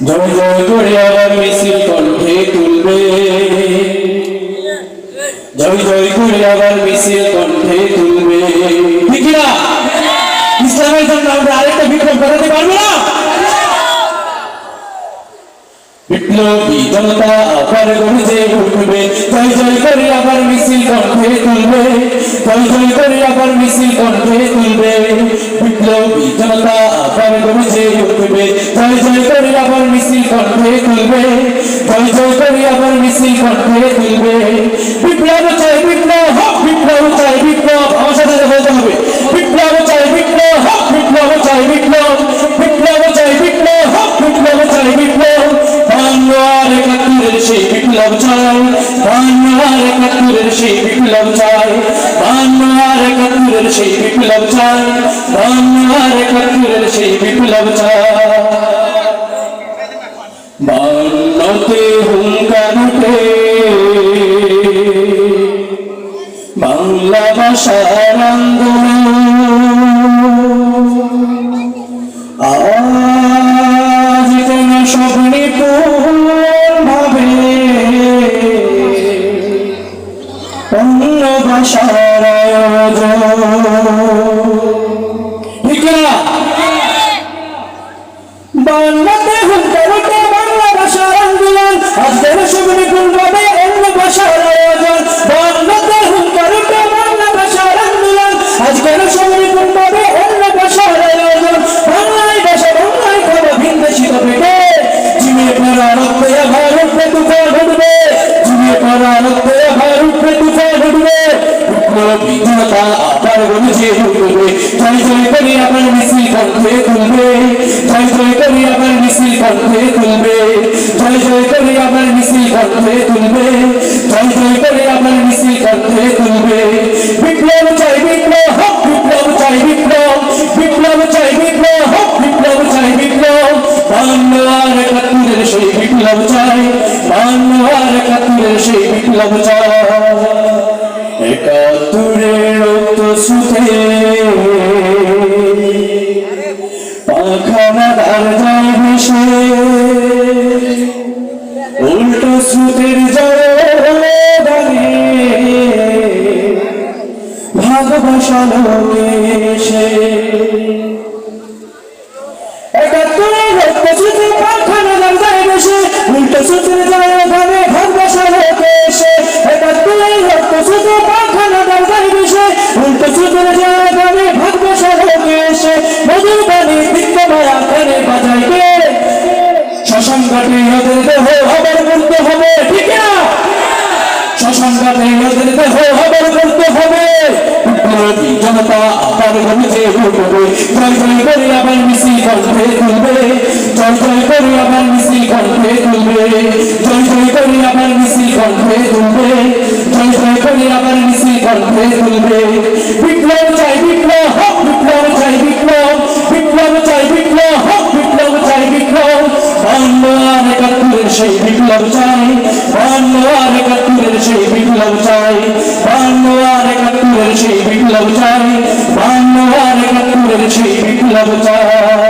জয় করে আবার মিছিল কণ্ঠে তুলবে আবার মিছিল কণ্ঠে বিপ্লবী জনতা আবার গর্জে উঠবে জয় জয় করে আবার মিছিল কণ্ঠে তুলবে। জয় জয় করে আবার মিছিল কণ্ঠে তুলবে। বিপ্লবী জনতা আবার গর্জে উঠবে। জয় জয় করে আবার মিছিল কণ্ঠে তুলবে। জয় জয় করে আবার কণ্ঠে তুলবে। একাত্তরের সেই বিপ্লব চাই, বাংলার একাত্তরের সেই বিপ্লব চাই, বাংলার একাত্তরের সেই বিপ্লব চাই। বাংলাতে হুঙ্কার উঠে বাংলা ভাষার ভাষার আবার গর্জে উঠবে জয় জয় করে আবার মিছিল কণ্ঠে তুলবে জয় জয় করে আবার মিছিল কণ্ঠে তুলবে জয় জয় করে আবার মিছিল কণ্ঠে তুলবে জয় জয় করে আবার মিছিল কণ্ঠে তুলবে। বিপ্লব চাই বিপ্লব, হোক বিপ্লব চাই বিপ্লব বিপ্লব চাই বিপ্লব, হোক বিপ্লব চাই বিপ্লব। বাংলার একাত্তরের সেই বিপ্লব চাই, বাংলার একাত্তরের সেই বিপ্লব চাই। একাত্তরের সুখে পাখানা ধার যায় ভেসে। উল্টো স্রোতের জলে দাঁড়িয়ে ভাগ বসানো এসে। উল্টো স্রোতের জলে দাঁড়িয়ে ভাগ এসে। একাত্তরের রক্ত সুখে পাখানা শ্মশানঘাটে ওদের দেহ হবার করতে হবে জনতা আবার গমিতে উঠবে জয় জয় করে আবার মিছিল কণ্ঠে তুলবে জয় জয় করে আবার মিছিল কণ্ঠে তুলবে জয় জয় করে আবার মিছিল কণ্ঠে তুলবে জয় জয় করে আবার মিছিল কণ্ঠে তুলবে বিপ্লব চাই বিপ্লব হোক বিপ্লব চাই বিপ্লব বিপ্লব চাই বিপ্লব হোক বিপ্লব চাই বিপ্লব বাংলার একাত্তরের সেই বিপ্লব চাই বিপ্লব চাই বাংলার একাত্তরের সেই বিপ্লব চাই বাংলার একাত্তরের সেই বিপ্লব চাই।